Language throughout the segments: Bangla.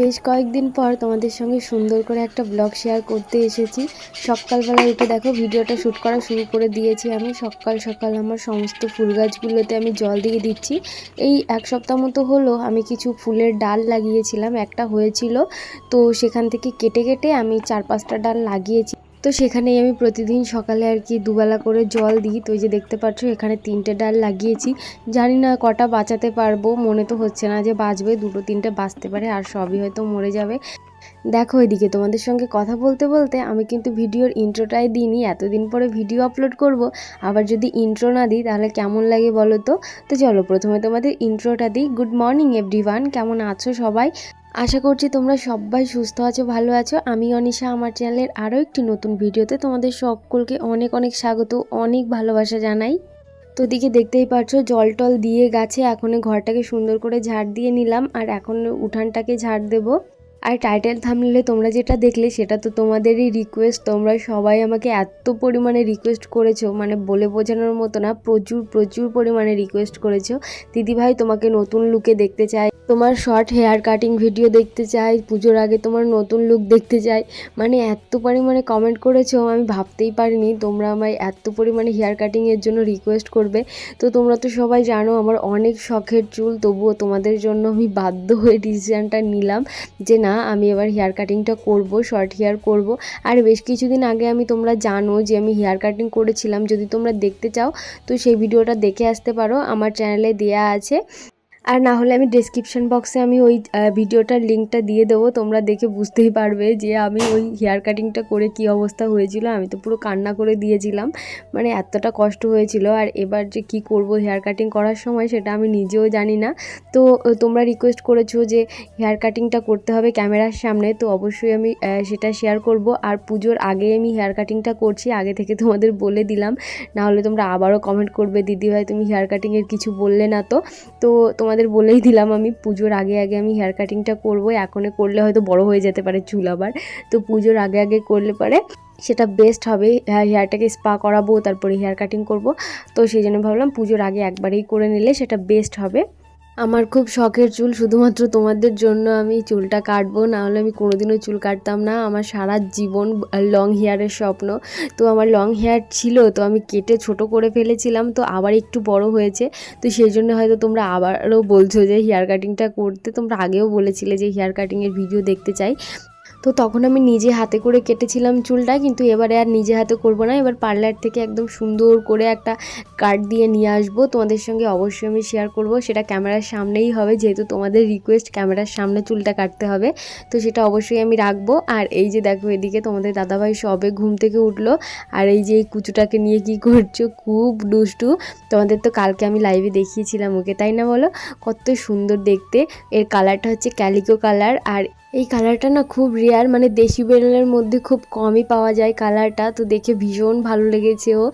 বেশ কয়েকদিন পর তোমাদের সঙ্গে সুন্দর করে একটা ব্লগ শেয়ার করতে এসেছি। সকালবেলা উঠে দেখো ভিডিওটা শ্যুট করা শুরু করে দিয়েছি আমি। সকাল সকাল আমার সমস্ত ফুল গাছগুলোতে আমি জল দিয়ে দিচ্ছি। এই এক সপ্তাহ মতো হলো আমি কিছু ফুলের ডাল লাগিয়েছিলাম। একটা হয়েছিল, তো সেখান থেকে কেটে কেটে আমি চার পাঁচটা ডাল লাগিয়েছি। তো সেখানেই আমি প্রতিদিন সকালে আর কি দুবেলা করে জল দিই। তো যে দেখতে পাচ্ছ, এখানে তিনটে ডাল লাগিয়েছি। জানি না কটা বাঁচাতে পারব, মনে তো হচ্ছে না যে বাঁচবে, দুটো তিনটে বাঁচতে পারে আর সবই হয়তো মরে যাবে। দেখো এদিকে তোমাদের সঙ্গে কথা বলতে বলতে আমি কিন্তু ভিডিওর ইন্ট্রোটাই দিইনি, এতদিন পরে ভিডিও আপলোড করব। আবার যদি ইন্ট্রো না দিই, তাহলে কেমন লাগে বলো তো? তো চলো, প্রথমে তোমাদের ইন্ট্রোটা দিই। গুড মর্নিং এভরিওয়ান কেমন আছো সবাই? আশা করছি তোমরা সবাই সুস্থ আছো, ভালো আছো। আমি অনিশা, আমার চ্যানেলের আরও একটি নতুন ভিডিওতে তোমাদের সকলকে অনেক অনেক স্বাগত, অনেক ভালোবাসা জানাই। তো দিকে দেখতেই পারছ, জল টল দিয়ে গাছে। এখন ঘরটাকে সুন্দর করে ঝাড় দিয়ে নিলাম, আর এখন উঠানটাকে ঝাড় দেবো। আর টাইটেল থামলে তোমরা যেটা দেখলে সেটা তো তোমাদেরই রিকোয়েস্ট তোমরা সবাই আমাকে এত পরিমাণে রিকোয়েস্ট করেছ মানে বলে বোঝানোর মতো না, প্রচুর প্রচুর পরিমাণে রিকোয়েস্ট করেছ। দিদিভাই তোমাকে নতুন লুকে দেখতে চাই তোমার শর্ট হেয়ার কাটিং ভিডিও দেখতে চাই, পুজোর আগে তোমার নতুন লুক দেখতে চাই। মানে এত পরিমাণে কমেন্ট করেছ, আমি ভাবতেই পারিনি তোমরা আমায় এত পরিমাণে হেয়ার কাটিংয়ের জন্য রিকোয়েস্ট করবে। তো তোমরা তো সবাই জানো আমার অনেক শখের চুল, তবুও তোমাদের জন্য আমি বাধ্য হয়ে ডিসিশানটা নিলাম যে না, আমি এবার হেয়ার কাটিংটা করব শর্ট হেয়ার করব। আর বেশ কিছুদিন আগে আমি তোমরা জানো যে আমি হেয়ার কাটিং করেছিলাম, যদি তোমরা দেখতে চাও তো সেই ভিডিওটা দেখে আসতে পারো। আমার চ্যানেলে দেয়া আছে। আর না হলে আমি ডেসক্রিপশন বক্সে আমি ওই ভিডিওটার লিঙ্কটা দিয়ে দেবো। তোমরা দেখে বুঝতেই পারবে যে আমি ওই হেয়ার কাটিংটা করে কি অবস্থা হয়েছিল। আমি তো পুরো কান্না করে দিয়েছিলাম। মানে এতটা কষ্ট হয়েছিল। আর এবার যে কি করব হেয়ার কাটিং করার সময় সেটা আমি নিজেও জানি না। তো তোমরা রিকোয়েস্ট করেছ যে হেয়ার কাটিংটা করতে হবে ক্যামেরার সামনে। তো অবশ্যই আমি সেটা শেয়ার করব। আর পুজোর আগে আমি হেয়ার কাটিংটা করছি। আগে থেকে তোমাদের বলে দিলাম। না হলে তোমরা আবারও কমেন্ট করবে, দিদিভাই, তুমি হেয়ার কাটিংয়ের কিছু বললে না তো। তো তোমার তোমাদের বলেই দিলাম আমি পুজোর আগে আগে আমি হেয়ার কাটিংটা করব। এখনে করলে হয়তো বড় হয়ে যেতে পারে চুল আবার। তো পুজোর আগে আগে করলে পারে সেটা বেস্ট হবে। হেয়ারটাকে স্পা করাবো, তারপরে হেয়ার কাটিং করব। তো সেই জন্য ভাবলাম পুজোর আগে একবারেই করে নিলে সেটা বেস্ট হবে। আমার খুব শখের চুল, শুধুমাত্র তোমাদের জন্য আমি চুলটা কাটবো, নাহলে আমি কোনোদিনও চুল কাটতাম না। আমার সারা জীবন লং হেয়ারের স্বপ্ন। তো আমার লং হেয়ার ছিল, তো আমি কেটে ছোট করে ফেলেছিলাম, তো আবার একটু বড় হয়েছে। তো সেই জন্য হয়তো তোমরা আবারও বলছো যে হেয়ার কাটিংটা করতে, তোমরা আগেও বলেছিলে যে হেয়ার কাটিংয়ের ভিডিও দেখতে চাই। তো তখন আমি নিজে হাতে করে কেটেছিলাম চুলটা, কিন্তু এবারে আর নিজে হাতে করব না। এবার পার্লার থেকে একদম সুন্দর করে একটা কাট দিয়ে নিয়ে আসব। তোমাদের সঙ্গে অবশ্যই আমি শেয়ার করব। সেটা ক্যামেরার সামনেই হবে, যেহেতু তোমাদের রিকোয়েস্ট ক্যামেরার সামনে চুলটা কাটতে হবে। তো সেটা অবশ্যই আমি রাখব। আর এই যে দেখো এদিকে তোমাদের দাদাভাই সবে ঘুম থেকে উঠল। আর এই যে এই কুচুটাকে নিয়ে কি করছ? খুব দুষ্টু। তোমাদের তো কালকে আমি লাইভে দেখিয়েছিলাম ওকে, তাই না বলো? কত সুন্দর দেখতে। এর কালারটা হচ্ছে ক্যালিকো কালার আর এই কালারটা না খুব রেয়ার মানে দেশি বেরলের মধ্যে খুব কমই পাওয়া যায় কালারটা তো দেখে ভীষণ ভালো লেগেছে ও।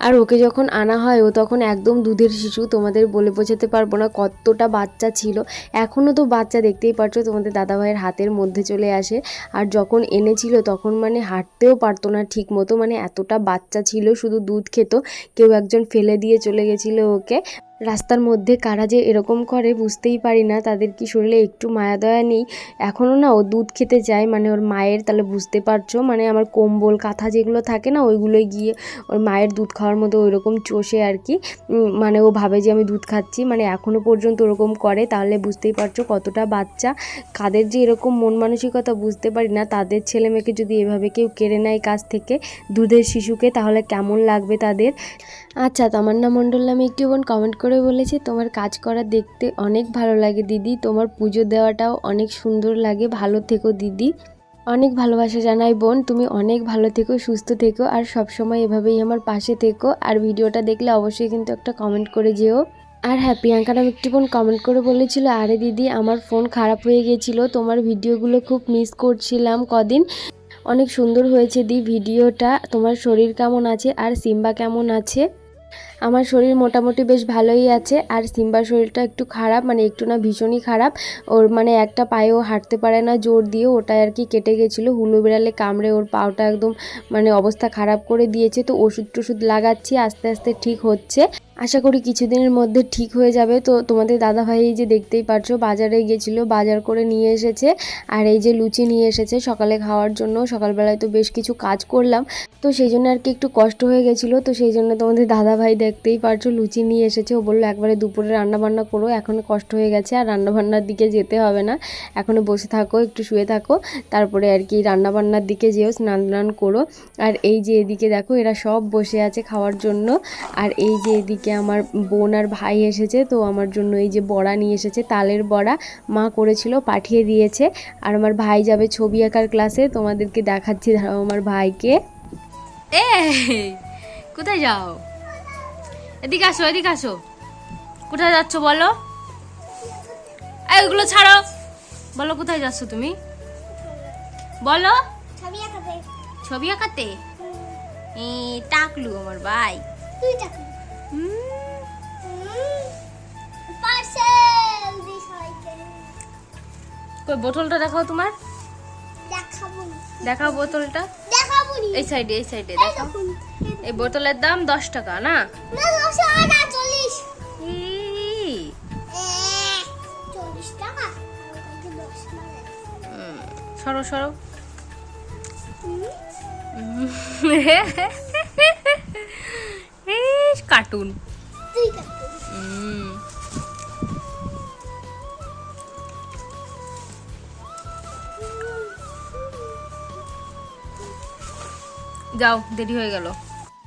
আর ওকে যখন আনা হয়, ও তখন একদম দুধের শিশু, তোমাদের বলে বোঝাতে পারব না কতটা বাচ্চা ছিল। এখনও তো বাচ্চা দেখতেই পারছ, তোমাদের দাদাভাইয়ের হাতের মধ্যে চলে আসে। আর যখন এনেছিল, তখন মানে হাঁটতেও পারতো না ঠিক মতো মানে এতটা বাচ্চা ছিল, শুধু দুধ খেত। কেউ একজন ফেলে দিয়ে চলে গেছিল ওকে। রাস্তার মধ্যে কারা যে এরকম করে বুঝতেই পারি না। তাদের কি শরীরে একটু মায়া দয়া নেই? এখনও না ও দুধ খেতে যায় মানে ওর মায়ের, তাহলে বুঝতে পারছ? মানে আমার কম্বল, কাঁথা যেগুলো থাকে না, ওইগুলোই গিয়ে ওর মায়ের দুধ খাওয়ার মতো ওই রকম চষে আর কি। মানে ও ভাবে যে আমি দুধ খাচ্ছি মানে এখনও পর্যন্ত ওরকম করে। তাহলে বুঝতেই পারছ কতটা বাচ্চা। কাদের যে এরকম মন মানসিকতা বুঝতে পারি না। তাদের ছেলে মেয়েকে যদি এভাবে কেউ কেড়ে নেয় কাছ থেকে, দুধের শিশুকে, তাহলে কেমন লাগবে তাদের? আচ্ছা তামান্না মণ্ডল নামে একটি বোন কমেন্ট করে বলেছে, তোমার কাজ করা দেখতে অনেক ভালো লাগে দিদি, তোমার পুজো দেওয়াটাও অনেক সুন্দর লাগে, ভালো থেকো দিদি। অনেক ভালোবাসা জানাই বোন, তুমি অনেক ভালো থেকো, সুস্থ থেকো, আর সবসময় এভাবেই আমার পাশে থেকো। আর ভিডিওটা দেখলে অবশ্যই কিন্তু একটা কমেন্ট করে যেও। আর হ্যাঁ প্রিয়াঙ্কা নাম একটি বোন কমেন্ট করে বলেছিল, আরে দিদি, আমার ফোন খারাপ হয়ে গিয়েছিল তোমার ভিডিওগুলো খুব মিস করছিলাম কদিন। অনেক সুন্দর হয়েছে দি ভিডিওটা, তোমার শরীর কেমন আছে, আর সিম্বা কেমন আছে? আমার শরীর মোটামুটি বেশ ভালোই আছে, আর সিম্বার শরীরটা একটু খারাপ মানে একটু না ভীষণই খারাপ। ওর মানে একটা পায়েও হাঁটতে পারে না, জোর দিয়ে ওটা আর কি কেটে গেছিল। হুলু বেড়ালে কামড়ে ওর পাওটা একদম মানে অবস্থা খারাপ করে দিয়েছে, তো ওষুধ টষুধ লাগাচ্ছি, আস্তে আস্তে ঠিক হচ্ছে। আশা করি কিছুদিনের মধ্যে ঠিক হয়ে যাবে। তো তোমাদের দাদাভাই এই যে দেখতেই পারছ, বাজারে গেছিল বাজার করে নিয়ে এসেছে। আর এই যে লুচি নিয়ে এসেছে সকালে খাওয়ার জন্য। সকালবেলায় তো বেশ কিছু কাজ করলাম। তো সেই জন্য আর কি একটু কষ্ট হয়ে গেছিল। তো সেই জন্য তোমাদের দাদাভাই দেখতেই পারছ, লুচি নিয়ে এসেছে। ও বলল, একবারে দুপুরে রান্নাবান্না করো। এখন কষ্ট হয়ে গেছে, আর রান্না বান্নার দিকে যেতে হবে না। এখনও বসে থাকো, একটু শুয়ে থাকো। তারপরে আর কি রান্নাবান্নার দিকে যেও, স্নান টান করো। আর এই যে এদিকে দেখো, এরা সব বসে আছে খাওয়ার জন্য। আর এই যে এদিকে আমার বোন আর ভাই এসেছে তো আমার জন্য এই যে বড়া নিয়ে এসেছে তালের বড়া মা করেছিল পাঠিয়ে দিয়েছে। আর আমার ভাই যাবে ছবি আঁকার ক্লাসে তোমাদেরকে দেখাচ্ছি দাঁড়াও আমার ভাইকে। এ কোথায় যাও? এদিকে আসো এদিকে আসো। কোথায় যাচ্ছ বলো? এই ওগুলো ছাড়ো। বলো কোথায় যাচ্ছ তুমি? বলো। ছবি আঁকাবে ছবি আঁকাতে? টাকলু আমার ভাই। তুই টাকা কই বোতলটা দেখাও তোমার। দেখাবো। দেখাও বোতলটা। দেখাবো এই সাইডে এই সাইডে দেখাও। এই বোতলের দাম দশ টাকা না? না, নশো আটা, যাও, দেরি হয়ে গেল।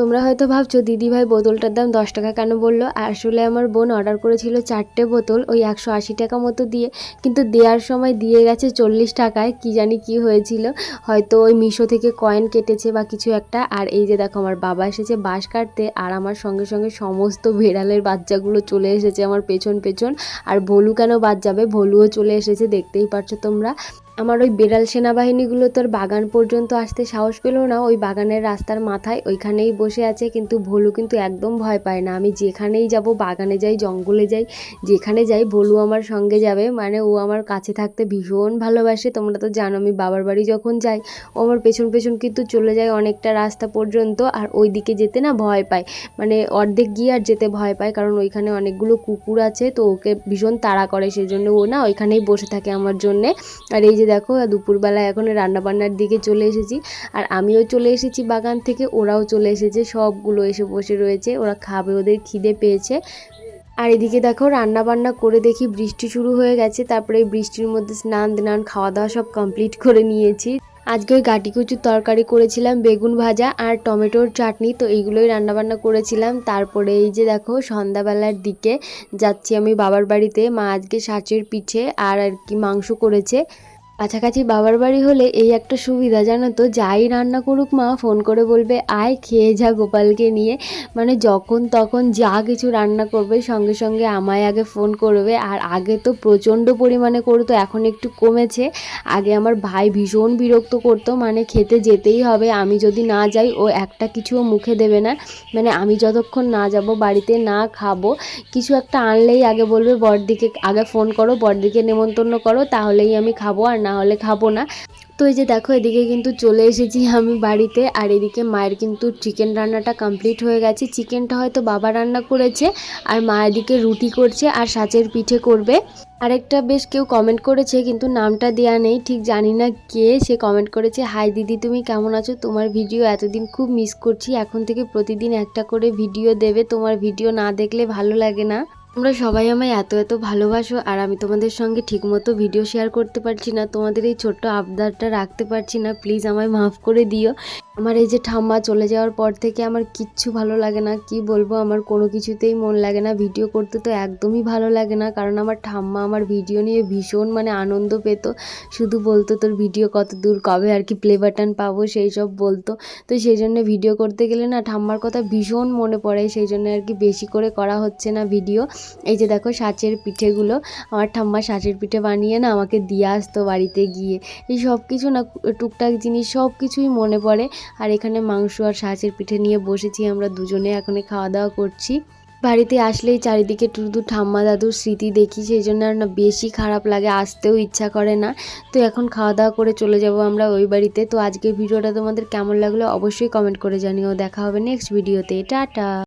তোমরা হয়তো ভাবছ, দিদিভাই বোতলটার দাম দশ টাকা কেন বলল? আসলে আমার বোন অর্ডার করেছিল চারটে বোতল, ওই একশো আশি টাকা মতো দিয়ে। কিন্তু দেওয়ার সময় দিয়ে গেছে চল্লিশ টাকায়, কি জানি কি হয়েছিল। হয়তো ওই মিশো থেকে কয়েন কেটেছে বা কিছু একটা। আর এই যে দেখো, আমার বাবা এসেছে বাঁশ কাটতে, আর আমার সঙ্গে সঙ্গে সমস্ত বিড়ালের বাচ্চাগুলো চলে এসেছে আমার পেছন পেছন। আর ভলু কেন বাদ যাবে? ভলুও চলে এসেছে, দেখতেই পারছ তোমরা। আমার ওই বেড়াল সেনাবাহিনীগুলো তোর বাগান পর্যন্ত আসতে সাহস পেল না। ওই বাগানের রাস্তার মাথায় ওইখানেই বসে আছে, কিন্তু ভলু কিন্তু একদম ভয় পায় না। আমি যেখানেই যাব, বাগানে যাই, জঙ্গলে যাই, যেখানে যাই, ভলু আমার সঙ্গে যাবে। মানে ও আমার কাছে থাকতে ভীষণ ভালোবাসে। তোমরা তো জানো, আমি বাবার বাড়ি যখন যাই, ও আমার পেছন পেছন কিন্তু চলে যায় অনেকটা রাস্তা পর্যন্ত, আর ওই দিকে যেতে না ভয় পায়। মানে অর্ধেক গিয়ে আর যেতে ভয় পায়, কারণ ওইখানে অনেকগুলো কুকুর আছে, তো ওকে ভীষণ তাড়া করে। সেজন্য ও না ওইখানেই বসে থাকে আমার জন্যে। আর এই যে দেখো, দুপুরবেলা এখন রান্নাবান্নার দিকে চলে এসেছি। আর আমিও চলে এসেছি বাগান থেকে, ওরাও চলে এসেছে, সবগুলো এসে বসে রয়েছে, ওরা খাবে, ওদের খিদে পেয়েছে। আর এদিকে দেখো রান্না বান্না করে দেখি বৃষ্টি শুরু হয়ে গেছে, তারপরে বৃষ্টির মধ্যে স্নান দান খাওয়া দাওয়া সব কমপ্লিট করে নিয়েছি। আজকে ওই গাটি কচুর তরকারি করেছিলাম, বেগুন ভাজা আর টমেটোর চাটনি, তো এইগুলোই রান্নাবান্না করেছিলাম। তারপরে এই যে দেখো, সন্ধ্যাবেলার দিকে যাচ্ছি আমি বাবার বাড়িতে, মা আজকে সাঁচের পিঠে আর আর কি মাংস করেছে। কাছাকাছি বাবার বাড়ি হলে এই একটা সুবিধা, জানো তো? যাই রান্না করুক মা ফোন করে বলবে, আয় খেয়ে যা গোপালকে নিয়ে। মানে যখন তখন যা কিছু রান্না করবে, সঙ্গে সঙ্গে আমায় আগে ফোন করবে। আর আগে তো প্রচণ্ড পরিমাণে করতো, এখন একটু কমেছে। আগে আমার ভাই ভীষণ বিরক্ত করতো মানে খেতে যেতেই হবে। আমি যদি না যাই, ও একটা কিছুও মুখে দেবে না। মানে আমি যতক্ষণ না যাব, বাড়িতে না খাব, কিছু একটা আনলেই আগে বলবে, বড়দিকে আগে ফোন করো, বড়দিকে নেমন্তন্ন করো, তাহলেই আমি খাব। আর না হলে খাব না। তো এই যে দেখো, এদিকে কিন্তু চলে এসেছি আমি বাড়িতে, আর এদিকে মায়ের কিন্তু চিকেন রান্নাটা কমপ্লিট হয়ে গেছে। চিকেনটা হয়তো বাবা রান্না করেছে, আর মা এদিকে রুটি করছে আর সাচের পিঠে করবে। আরেকটা বেশ কেউ কমেন্ট করেছে, কিন্তু নামটা দেওয়া নেই, ঠিক জানি না কে। সে কমেন্ট করেছে, হাই দিদি, তুমি কেমন আছো? তোমার ভিডিও এতদিন খুব মিস করছি। এখন থেকে প্রতিদিন একটা করে ভিডিও দেবে, তোমার ভিডিও না দেখলে ভালো লাগে না। তোমরা সবাই আমায় এত এত ভালোবাসো আর আমি তোমাদের সঙ্গে ঠিকমতো ভিডিও শেয়ার করতে পারছি না, তোমাদের এই ছোট্ট আবদারটা রাখতে পারছি না প্লিজ আমায় মাফ করে দিও। আমার এই যে ঠাম্মা চলে যাওয়ার পর থেকে আমার কিচ্ছু ভালো লাগে না, কি বলব, আমার কোনো কিছুতেই মন লাগে না ভিডিও করতে, তো একদমই ভালো লাগে না, কারণ আমার ঠাম্মা আমার ভিডিও নিয়ে ভীষণ মানে আনন্দ পেত। শুধু বলতো তোর ভিডিও কত দূর, কবে আর কি প্লে বাটন পাবো, সেই সব বলতো। তো সেই জন্য ভিডিও করতে গেলে না ঠাম্মার কথা ভীষণ মনে পড়ে, সেই জন্য আর কি বেশি করে করা হচ্ছে না ভিডিও এই যে দেখো সাঁচের পিঠেগুলো, আমার ঠাম্মা সাঁচের পিঠে বানিয়ে না আমাকে দিয়ে আসতো বাড়িতে গিয়ে। এই সব কিছু না টুকটাক জিনিস সব কিছুই মনে পড়ে। আর এখানে মাংস আর সাঁচের পিঠে নিয়ে বসেছি আমরা দুজনে এখন খাওয়া দাওয়া করছি। বাড়িতে আসলেই চারিদিকে শুধু ঠাম্মা দাদুর স্মৃতি দেখি, সেই জন্য আর না বেশি খারাপ লাগে, আসতেও ইচ্ছা করে না। তো এখন খাওয়া দাওয়া করে চলে যাব আমরা ওই বাড়িতে। তো আজকের ভিডিওটা তোমাদের কেমন লাগল অবশ্যই কমেন্ট করে জানিও। দেখা হবে নেক্সট ভিডিওতে টাটা!